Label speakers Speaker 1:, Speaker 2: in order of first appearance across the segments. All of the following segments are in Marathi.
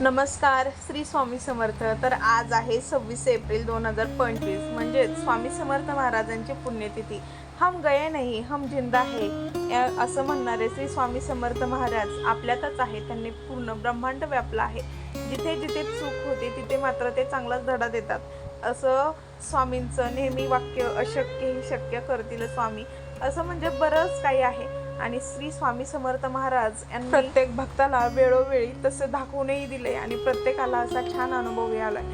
Speaker 1: नमस्कार श्री स्वामी समर्थ. तर आज आहे सव्वीस एप्रिल दोन हजार पंचवीस. म्हणजेच स्वामी समर्थ महाराजांची पुण्यतिथी. हम गये नाही हम जिंदा है या- असं म्हणणारे श्री स्वामी समर्थ महाराज आपल्यातच आहे त्यांनी पूर्ण ब्रह्मांड व्यापला आहे. जिथे जिथे चूक होते तिथे मात्र ते चांगलाच धडा देतात. असं स्वामींचं नेहमी वाक्य अशक्य ही शक्य करतील स्वामी. असं म्हणजे बरंच काही आहे. आणि श्री स्वामी समर्थ महाराज यांनी प्रत्येक भक्ताला वेळोवेळी तसं दाखवूनही दिले आणि प्रत्येकाला असा छान अनुभव आलाय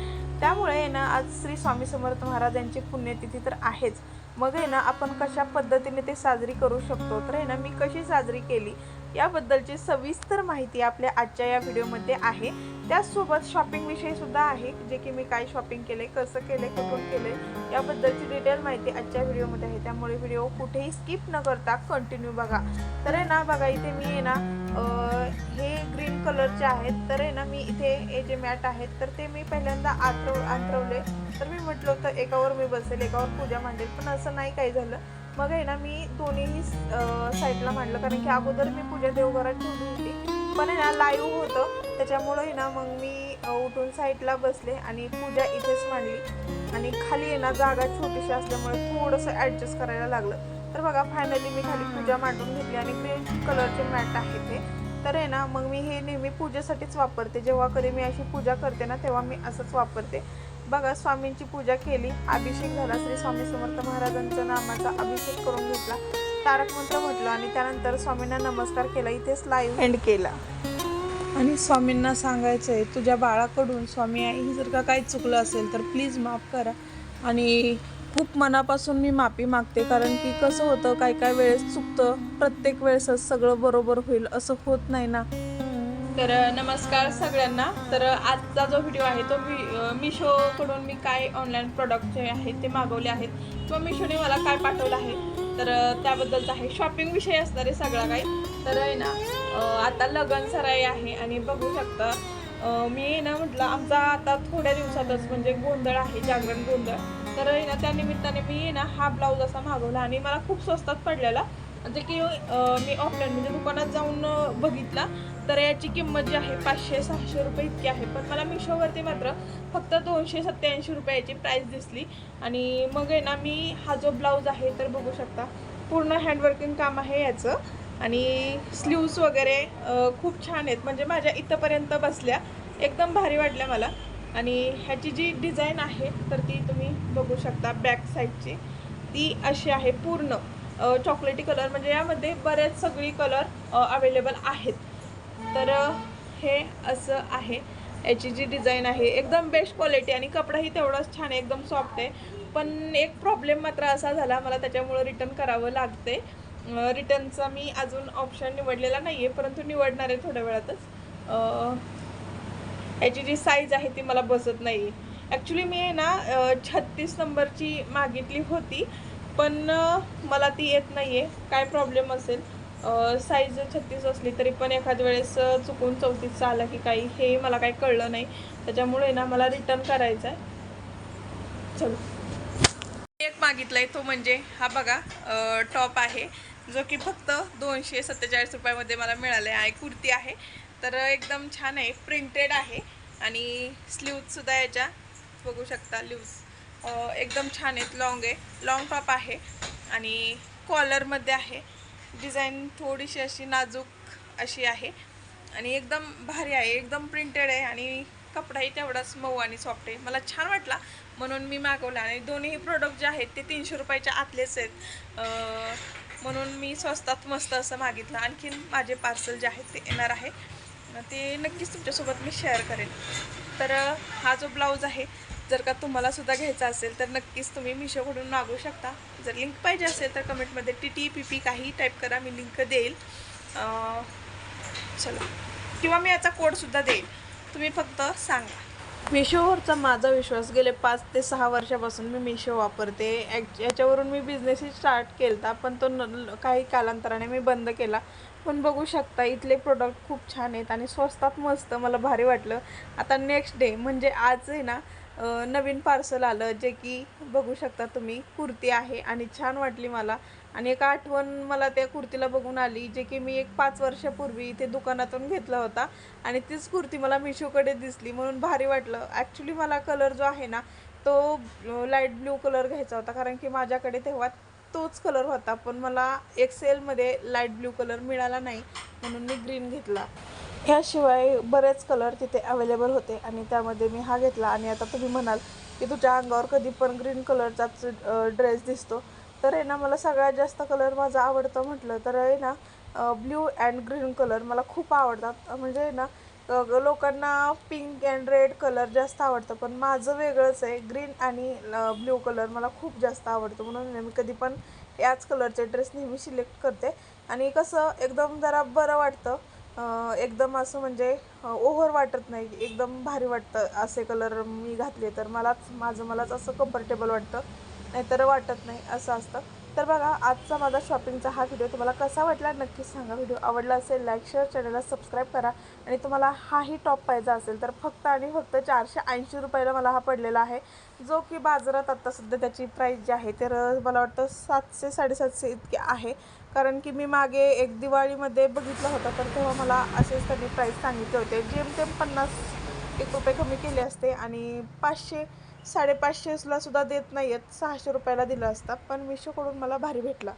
Speaker 1: त्यामुळे आहे ना आज श्री स्वामी समर्थ महाराज यांची पुण्यतिथी तर आहेच. मग आहे ना आपण कशा पद्धतीने ते साजरी करू शकतो? तर आहे ना मी कशी साजरी केली? याबद्दलची सविस्तर माहिती आपल्या आजच्या या व्हिडिओमध्ये आहे. त्याचसोबत शॉपिंग विषयी सुद्धा आहे जे की मी काय शॉपिंग केले कसं केले कुठून केले याबद्दलची डिटेल माहिती आजच्या व्हिडिओमध्ये आहे. त्यामुळे व्हिडिओ कुठेही स्किप न करता कंटिन्यू बघा. तर आहे ना बघा इथे मी आहे ना हे ग्रीन कलरचे आहेत. तर आहे ना मी इथे हे जे मॅट आहेत तर ते मी पहिल्यांदा आतरव आतरवले. तर मी म्हटलं होतं एकावर मी बसेल एकावर पूजा मांडेल. पण असं नाही काही झालं. मग आहे ना मी दोन्हीही साईडला मांडलं. कारण की अगोदर मी पूजा देवघरात ठेवली होती. पण आहे ना लाईव्ह होतं. त्याच्यामुळं आहे ना मग मी उठून साईडला बसले आणि पूजा इथेच मांडली. आणि खाली आहे ना जागा छोटीशी असल्यामुळे थोडंसं ॲडजस्ट करायला लागलं. तर बघा फायनली मी खाली पूजा मांडून घेतली आणि ग्रीन कलरचे मॅट आहे ते. तर आहे ना मग मी हे नेहमी पूजेसाठीच वापरते. जेव्हा कधी मी अशी पूजा करते ना तेव्हा मी असंच वापरते. बघा स्वामींची पूजा केली. अभिषेक झाला. श्री स्वामी समर्थ महाराजांच्या नामाचा अभिषेक करून घेतला. तारक मंत्र म्हटलं आणि त्यानंतर स्वामींना नमस्कार केला. इथेच लाईव्ह एंड केला. आणि स्वामींना सांगायचं आहे तुझ्या बाळाकडून स्वामी आई जर का काही चुकलं असेल तर प्लीज माफ करा. आणि खूप मनापासून मी माफी मागते कारण की कसं होतं काय काय वेळेस चुकतं प्रत्येक वेळेसच सगळं बरोबर होईल असं होत नाही ना. तर नमस्कार सगळ्यांना. तर आजचा जो व्हिडिओ आहे तो मी मिशोकडून मी काय ऑनलाईन प्रोडक्ट जे आहेत ते मागवले आहेत. किंवा मिशोने मला काय पाठवलं आहे तर त्याबद्दलचं आहे. शॉपिंग विषय असणार आहे सगळा काही. तर आहे ना आता लगन सराई आहे आणि बघू शकता मी आहे ना म्हटलं आमचा आता थोड्या दिवसातच म्हणजे गोंधळ आहे जागरण गोंधळ. तर आहे ना त्या निमित्ताने मी ना हा ब्लाऊज असा मागवला आणि मला खूप स्वस्तात पडलेला. जे की मी ऑफलाईन म्हणजे दुकानात जाऊन बघितला. तर याची किंमत जी आहे पाचशे सहाशे रुपये इतकी आहे. पण मला मिशोवरती मात्र फक्त दोनशे सत्त्याऐंशी रुपयाची प्राईस दिसली. आणि मग आहे ना मी हा जो ब्लाऊज आहे तर बघू शकता पूर्ण हँडवर्किंग काम आहे याचं. आणि स्लीव्स वगैरे खूप छान आहेत. म्हणजे माझ्या इथंपर्यंत बसल्या. एकदम भारी वाटल्या मला. आणि ह्याची जी डिझाईन आहे तर ती तुम्ही बघू शकता बॅक साईडची. ती अशी आहे पूर्ण. चॉकलेटी कलर म्हणजे यामध्ये बरेच सगळी कलर अवेलेबल आहेत. तर हे असं आहे. याची जी डिझाईन आहे एकदम बेस्ट क्वालिटी आणि कपडाही तेवढाच छान आहे एकदम सॉफ्ट आहे. पण एक प्रॉब्लेम मात्र असा झाला मला त्याच्यामुळं रिटर्न करावं लागते रिटर्नचा मी अजून ऑप्शन निवडलेला नाही आहे परंतु निवडणार आहे थोड्या वेळातच. याची जी साईज आहे ती मला बसत नाही ॲक्च्युली मी आहे ना छत्तीस नंबरची मागितली होती पण मला ती येत नाही आहे काय प्रॉब्लेम असेल? साईज छत्तीस असली तरी पण एखाद्या वेळेस चुकून चौतीसचा आला की काही हे मला काही कळलं नाही. त्याच्यामुळे ना मला रिटर्न करायचं आहे चलो. एक मागितलाय तो म्हणजे हा बघा टॉप आहे. जो की फक्त दोनशे सत्तेचाळीस रुपयामध्ये मला मिळाले आहे. कुर्ती आहे. तर एकदम छान आहे. प्रिंटेड आहे. आणि स्लीवसुद्धा याच्या. बघू शकता लिव्ज एकदम छान आहेत. लॉंग आहे. लॉंग टॉप आहे. आणि कॉलरमध्ये आहे. डिझाईन थोडीशी अशी नाजूक अशी आहे. आणि एकदम भारी आहे. एकदम प्रिंटेड आहे. आणि कपडाही तेवढाच मऊ आणि सॉफ्ट आहे. मला छान वाटला. म्हणून मी मागवला. आणि दोन्ही प्रोडक्ट जे आहेत ते तीनशे रुपयाच्या आतलेच आहेत. म्हणून मी स्वस्तात मस्त असं मागितलं. आणखीन माझे पार्सल जे आहेत ते येणार आहे. ते नक्कीच तुमच्यासोबत मी शेअर करेन. तर हा जो ब्लाऊज आहे जर का तुम्हाला सुद्धा घ्यायचा असेल तर नक्कीच तुम्ही मिशोकडून मागवू शकता. जर लिंक पाहिजे असेल तर कमेंटमध्ये टी टी पी पी काही टाईप करा मी लिंक देईल. चला. किंवा मी याचा कोडसुद्धा देईल. तुम्ही फक्त सांगा. मिशोवरचा माझा विश्वास गेले पाच ते सहा वर्षापासून मी मिशो वापरते. याच्यावरून मी बिझनेसही स्टार्ट केला पण तो न काही कालांतराने मी बंद केला. पण बघू शकता इथले प्रोडक्ट खूप छान आहेत आणि स्वस्तात मस्त मला भारी वाटलं. आता नेक्स्ट डे म्हणजे आज आहे ना नवीन पार्सल आलं जे की बघू शकता तुम्ही कुर्ती आहे आणि छान वाटली मला. आणि एक आठवण मला त्या कुर्तीला बघून आली जे की मी एक पाच वर्षापूर्वी इथे दुकानातून घेतला होता आणि तीच कुर्ती मला मिशोकडे दिसली म्हणून भारी वाटलं. ॲक्च्युली मला कलर जो आहे ना तो लाइट ब्ल्यू कलर घ्यायचा होता कारण की माझ्याकडे तेव्हा तोच कलर होता पण मला एक्सेलमध्ये लाइट ब्ल्यू कलर मिळाला नाही म्हणून मी ग्रीन घेतला. ह्याशिवाय बरेच कलर तिथे अवेलेबल होते आणि त्यामध्ये मी हा घेतला. आणि आता तुम्ही म्हणाल की तुझ्या अंगावर कधी पण ग्रीन कलरचाच ड्रेस दिसतो. तर आहे ना मला सगळ्यात जास्त कलर माझा आवडतं म्हटलं तर आहे ना ब्ल्यू अँड ग्रीन कलर मला खूप आवडतात. म्हणजे आहे ना लोकांना पिंक अँड रेड कलर जास्त आवडतं पण माझं वेगळंच आहे. ग्रीन आणि ब्ल्यू कलर मला खूप जास्त आवडतं. म्हणून मी कधी पण याच कलरचे ड्रेस नेहमी सिलेक्ट करते. आणि कसं एकदम जरा बरं वाटतं. एकदम असं म्हणजे ओव्हर वाटत नाही. एकदम भारी वाटतं असे कलर मी घातले तर. मलाच माझं मलाच असं कम्फर्टेबल वाटतं. नाहीतर वाटत नाही असं असतं. तर बघा आजचा माझा शॉपिंगचा हा व्हिडिओ तुम्हाला कसा वाटला नक्कीच सांगा. व्हिडिओ आवडला असेल लाईक शेअर चॅनलला सबस्क्राईब करा. आणि तुम्हाला हाही टॉप पाहिजे असेल तर फक्त आणि फक्त चारशे ऐंशी रुपयाला मला हा पडलेला आहे. जो की बाजारात आत्ता सध्या त्याची प्राईस जी आहे तर मला वाटतं सातशे साडेसातशे इतकी आहे. कारण की मी मागे एक दिवाळीमध्ये बघितलं होतं तर तेव्हा मला असेच त्यांनी प्राईस सांगितले होते. जेमतेम पन्नास एक रुपये कमी केले असते आणि पाचशे साडेपाचशेला सुद्धा देत नाही आहेत सहाशे रुपयाला दिलं असता. पण मिशोकडून मला भारी भेटला.